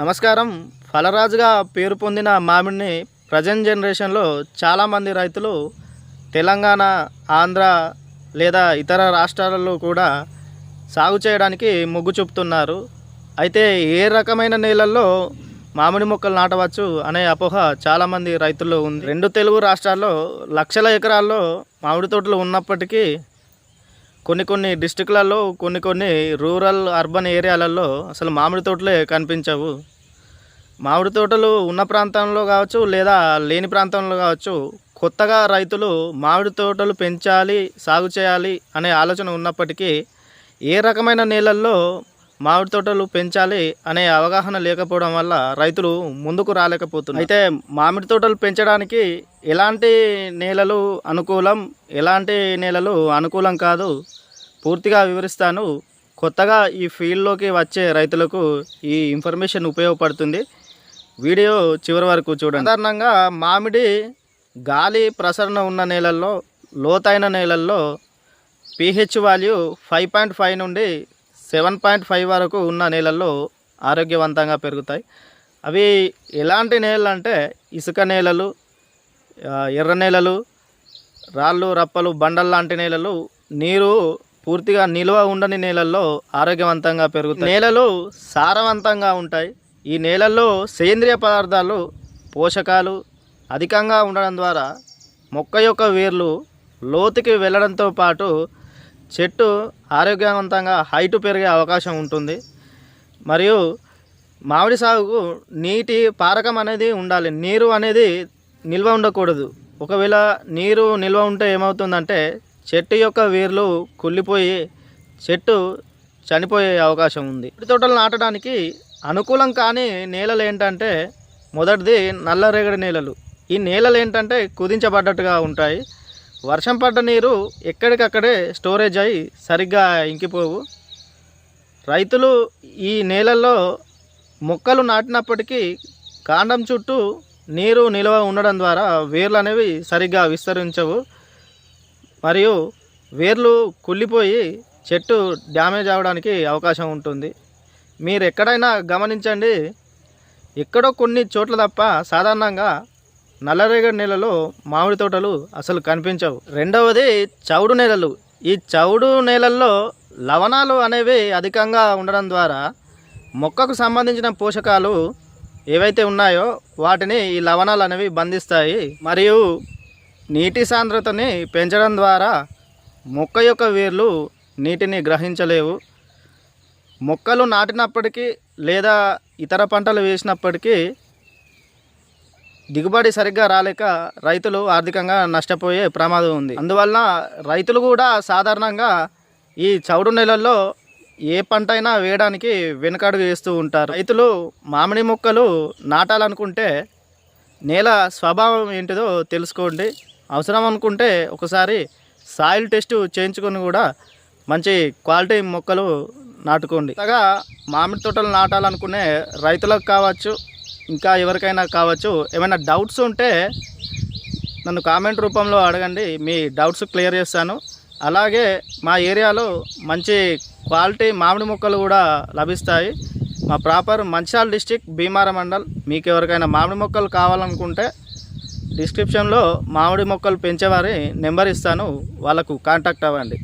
నమస్కారం. ఫలరాజుగా పేరు పొందిన మామిడిని ప్రజెంట్ జనరేషన్లో చాలామంది రైతులు తెలంగాణ ఆంధ్ర లేదా ఇతర రాష్ట్రాలలో కూడా సాగు చేయడానికి మొగ్గు చూపుతున్నారు. అయితే ఏ రకమైన నేలల్లో మామిడి మొక్కలు నాటవచ్చు అనే అపోహ చాలామంది రైతుల్లో ఉంది. రెండు తెలుగు రాష్ట్రాల్లో లక్షల ఎకరాల్లో మామిడి తోటలు ఉన్నప్పటికీ కొన్ని కొన్ని డిస్టిక్లలో కొన్ని కొన్ని రూరల్ అర్బన్ ఏరియాలలో అసలు మామిడి తోటలే కనిపించవు. మామిడి తోటలు ఉన్న ప్రాంతంలో కావచ్చు లేదా లేని ప్రాంతంలో కావచ్చు కొత్తగా రైతులు మామిడి తోటలు పెంచాలి సాగు చేయాలి అనే ఆలోచన ఉన్నప్పటికీ ఏ రకమైన నేలల్లో మామిడి తోటలు పెంచాలి అనే అవగాహన లేకపోవడం వల్ల రైతులు ముందుకు రాలేకపోతున్నారు. అయితే మామిడి తోటలు పెంచడానికి ఎలాంటి నేలలు అనుకూలం ఎలాంటి నేలలు అనుకూలం కాదు పూర్తిగా వివరిస్తాను. కొత్తగా ఈ ఫీల్డ్లోకి వచ్చే రైతులకు ఈ ఇన్ఫర్మేషన్ ఉపయోగపడుతుంది. వీడియో చివరి వరకు చూడండి. సాధారణంగా మామిడి గాలి ప్రసరణ ఉన్న నేలల్లో లోతైన నేలల్లో pH value five point five నుండి సెవెన్ పాయింట్ ఫైవ్ వరకు ఉన్న నేలల్లో ఆరోగ్యవంతంగా పెరుగుతాయి. అవి ఎలాంటి నేలలు అంటే ఇసుక నేలలు ఎర్ర నేలలు రాళ్ళు రప్పలు బండలు లాంటి నేలలు నీరు పూర్తిగా నిల్వ ఉండని నేలల్లో ఆరోగ్యవంతంగా పెరుగుతాయి. నేలలు సారవంతంగా ఉంటాయి. ఈ నేలల్లో సేంద్రియ పదార్థాలు పోషకాలు అధికంగా ఉండడం ద్వారా మొక్క యొక్క వేర్లు లోతుకి వెళ్ళడంతో పాటు చెట్టు ఆరోగ్యవంతంగా హైట్ పెరిగే అవకాశం ఉంటుంది. మరియు మామిడి సాగుకు నీటి పారకం అనేది ఉండాలి. నీరు అనేది నిల్వ ఉండకూడదు. ఒకవేళ నీరు నిల్వ ఉంటే ఏమవుతుందంటే చెట్టు యొక్క వేర్లు కుళ్ళిపోయి చెట్టు చనిపోయే అవకాశం ఉంది. మామిడి తోటలు నాటడానికి అనుకూలం కాని నేలలు ఏంటంటే మొదటిది నల్లరేగడి నేలలు. ఈ నేలలు ఏంటంటే కుదించబడ్డట్టుగా ఉంటాయి. వర్షం పడ్డ నీరు ఎక్కడికక్కడే స్టోరేజ్ అయి సరిగ్గా ఇంకిపోవు. రైతులు ఈ నేలల్లో మొక్కలు నాటినప్పటికీ కాండం చుట్టూ నీరు నిల్వ ఉండడం ద్వారా వేర్లు అనేవి సరిగ్గా విస్తరించవు. మరియు వేర్లు కుళ్ళిపోయి చెట్టు డ్యామేజ్ అవ్వడానికి అవకాశం ఉంటుంది. మీరు ఎక్కడైనా గమనించండి ఎక్కడో కొన్ని చోట్ల తప్ప సాధారణంగా నల్లరేగడి నేలలో మామిడి తోటలు అసలు కనిపించవు. రెండవది చౌడు నేలలు. ఈ చౌడు నేలల్లో లవణాలు అనేవి అధికంగా ఉండడం ద్వారా మొక్కకు సంబంధించిన పోషకాలు ఏవైతే ఉన్నాయో వాటిని ఈ లవణాలు అనేవి బంధిస్తాయి. మరియు నీటి సాంద్రతని పెంచడం ద్వారా మొక్క యొక్క వేర్లు నీటిని గ్రహించలేవు. మొక్కలు నాటినప్పటికీ లేదా ఇతర పంటలు వేసినప్పటికీ దిగుబడి సరిగ్గా రాలేక రైతులు ఆర్థికంగా నష్టపోయే ప్రమాదం ఉంది. అందువలన రైతులు కూడా సాధారణంగా ఈ చౌడు నెలల్లో ఏ పంట అయినా వేయడానికి వెనుకడుగు వేస్తూ ఉంటారు. రైతులు మామిడి మొక్కలు నాటాలనుకుంటే నేల స్వభావం ఏంటిదో తెలుసుకోండి. అవసరం అనుకుంటే ఒకసారి సాయిల్ టెస్ట్ చేయించుకొని కూడా మంచి క్వాలిటీ మొక్కలు నాటుకోండి. కొత్తగా మామిడి తోటలు నాటాలనుకునే రైతులకు కావచ్చు ఇంకా ఎవరికైనా కావచ్చు ఏమైనా డౌట్స్ ఉంటే నన్ను కామెంట్ రూపంలో అడగండి మీ డౌట్స్ క్లియర్ చేస్తాను. అలాగే మా ఏరియాలో మంచి క్వాలిటీ మామిడి మొక్కలు కూడా లభిస్తాయి. మా ప్రాపర్ మంచాల డిస్టిక్ భీమార మండల్ మీకు ఎవరికైనా మామిడి మొక్కలు కావాలనుకుంటే డిస్క్రిప్షన్లో మామిడి మొక్కలు పెంచేవారి నెంబర్ ఇస్తాను వాళ్ళకు కాంటాక్ట్ అవ్వండి.